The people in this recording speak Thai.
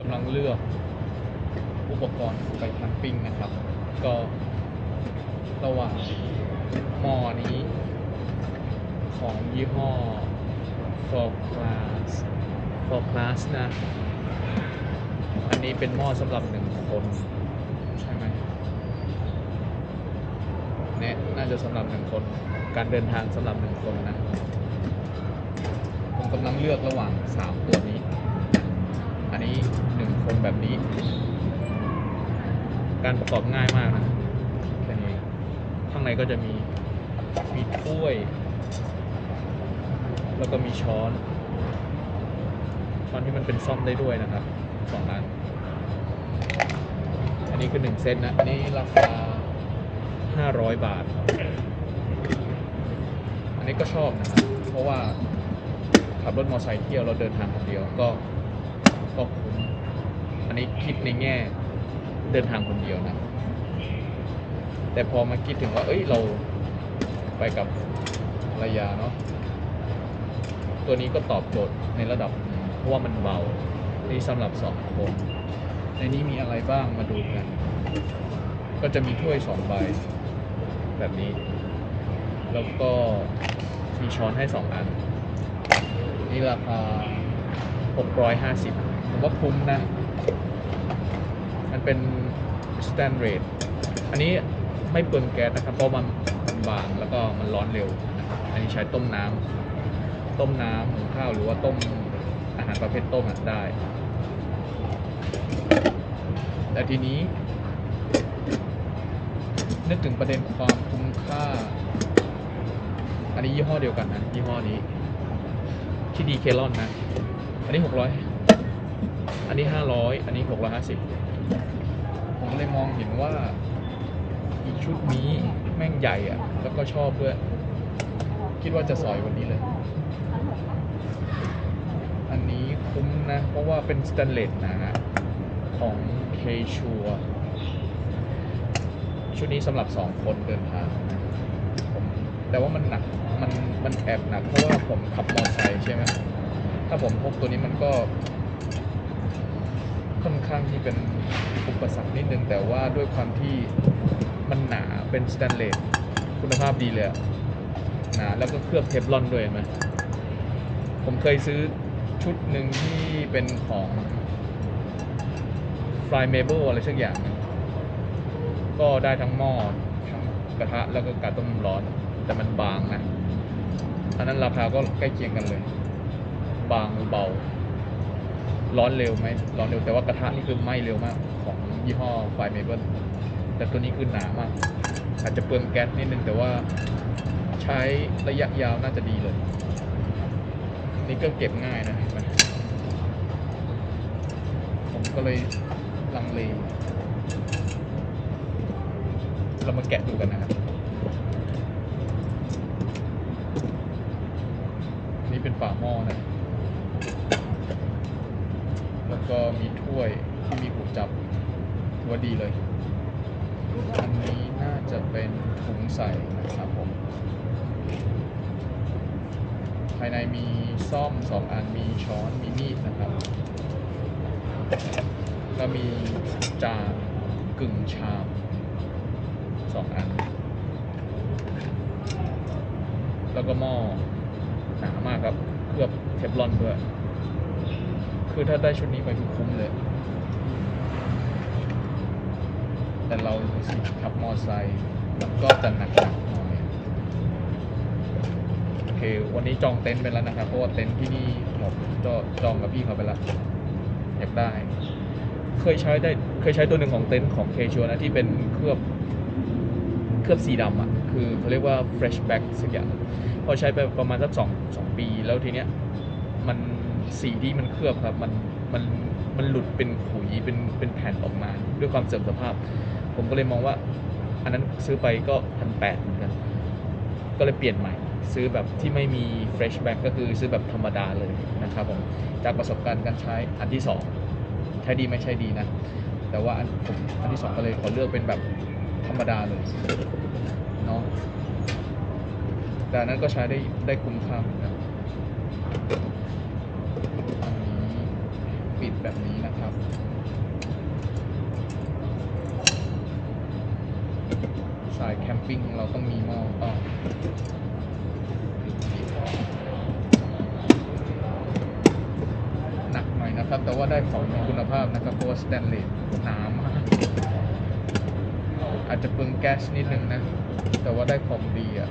กำลังเลือกอุปกรณ์ไปแคมปิ้งนะครับ ก็ระหว่างหม้อนี้ของยี่ห้อ for class for class นะ อันนี้เป็นหม้อสำหรับหนึ่งคน ใช่ไหมเนี่ยน่าจะสำหรับหนึ่งคน การเดินทางสำหรับหนึ่งคนนะ ผมกำลังเลือกระหว่างสามตัวนี้ อันนี้หนึ่งคนแบบนี้ การประกอบง่ายมากนะแค่นี้ข้างในก็จะมีมีถ้วย แล้วก็มีช้อน ช้อนที่มันเป็นซ่อมได้ด้วยนะครับสองอันอันนี้คือหนึ่งเซตนะ อันนี้ราคาห้าร้อยบาท อันนี้ก็ชอบนะครับ เพราะว่าขับรถมอเตอร์ไซค์เที่ยวเราเดินทางคนเดียวก็ ก็คุ้มอันนี้คิดในแง่เดินทางคนเดียวนะ แต่พอมาคิดถึงว่า เอ้ยเราไปกับภรรยาเนาะตัวนี้ก็ตอบโจทย์ในระดับเพราะว่ามันเบา นี่สำหรับสองคนในนี้มีอะไรบ้างมาดูกัน ก็จะมีถ้วยสองใบ แบบนี้ แล้วก็มีช้อนให้สองอัน นี่ราคา 650 ผมว่าคุ้มนะ มันเป็น standard อันนี้ไม่เปลืองแก๊สนะครับ เพราะมันมันบางแล้วก็มันร้อนเร็วนะครับ อันนี้ใช้ต้มน้ำต้มน้ำหุงข้าวหรือว่าต้มอาหารประเภทต้มได้ แต่ทีนี้ นึกถึงประเด็นความคุ้มค่า อันนี้ยี่ห้อเดียวกันนะ ยี่ห้อนี้ ที่ดีเคลอนนะ อันนี้หกร้อย อันนี้ห้าร้อยอันนี้หกร้อยห้าสิบผมเลยมองเห็นว่าอีกชุดนี้แม่งใหญ่อะแล้วก็ชอบด้วย คิดว่าจะสอยวันนี้เลย อันนี้คุ้มนะ เพราะว่าเป็นสแตนเลสหนาของเคชัวชุดนี้สำหรับสองคนเดินทางผมแต่ว่ามันหนัก มันมันแอบหนัก เพราะว่าผมขับมอเตอร์ไซค์ใช่ไหมถ้าผมพกตัวนี้มันก็ ข้างที่เป็นอุปสรรคนิดนึง แต่ว่าด้วยความที่มันหนาเป็นสแตนเลสคุณภาพดีเลยอะหนาแล้วก็เคลือบเทฟลอนด้วยเห็นไหมผมเคยซื้อชุดหนึ่งที่เป็นของ f r y m a b l e อะไรสักอย่าง ก็ได้ทั้งหม้อทั้งกระทะแล้วก็กาต้มน้ำร้อน แต่มันบางนะอันนั้นราคาก็ใกล้เคียงกันเลย บางเบา ร้อนเร็วไหมร้อนเร็วแต่ว่ากระทะนี่คือไหม้เร็วมาก ของยี่ห้อไฟเมเบิลแต่ตัวนี้คือหนามาก อาจจะเปลืองแก๊สนิดนึงแต่ว่าใช้ระยะยาวน่าจะดีเลย นี่ก็เก็บง่ายนะเห็นไหมผมก็เลยลังเลเรามาแกะดูกันนะครับนี่เป็นฝาหม้อนะ แล้วก็มีถ้วยที่มีหูจับถือว่าดีเลย อันนี้น่าจะเป็นถุงใส่นะครับผม ภายในมีซ่อมสองอัน มีช้อน มีมีดนะครับ ก็มีจานกึ่งชามสองอัน แล้วก็หม้อหนามากครับ เคลือบเทฟลอนด้วย คือถ้าได้ชุดนี้ไปคือคุ้มเลย แต่เราขับมอไซค์มันก็จะหนักหนักหน่อยโอเค วันนี้จองเต็นท์ไปแล้วนะครับ เพราะว่าเต็นท์ที่นี่หมดก็จองกับพี่เขาไปแล้วอยากได้ เคยใช้ได้เคยใช้ตัวหนึ่งของเต็นท์ของเคชัวนะที่เป็นเคลือบเคลือบสีดำอะ คือเขาเรียกว่า fresh back สักอย่างพอใช้ไปประมาณสักสองสองปีแล้วทีเนี้ยมัน สีที่มันเคลือบครับมันมันมันหลุดเป็นขุยเป็นเป็นแผ่นออกมา ด้วยความเสื่อมสภาพ ผมก็เลยมองว่า อันนั้นซื้อไปก็พันแปดเหมือนกัน ก็เลยเปลี่ยนใหม่ ซื้อแบบที่ไม่มี fresh back ก็คือซื้อแบบธรรมดาเลยนะครับผมจากประสบการณ์การใช้อันที่สองใช้ดีไม่ใช่ดีนะ แต่ว่าอันผมอันที่สองก็เลยขอเลือกเป็นแบบธรรมดาเลยเนาะแต่นั้นก็ใช้ได้ได้คุ้มค่าเหมือนกัน แบบนี้นะครับ สายแคมปิ้งเราต้องมีหม้อต้อหนักหน่อยนะครับ แต่ว่าได้ของมีคุณภาพนะครับเพราะสแตนเลสหนามากอาจจะเปืองแก๊สนิดนึงนะ แต่ว่าได้ของดีอะ่ะ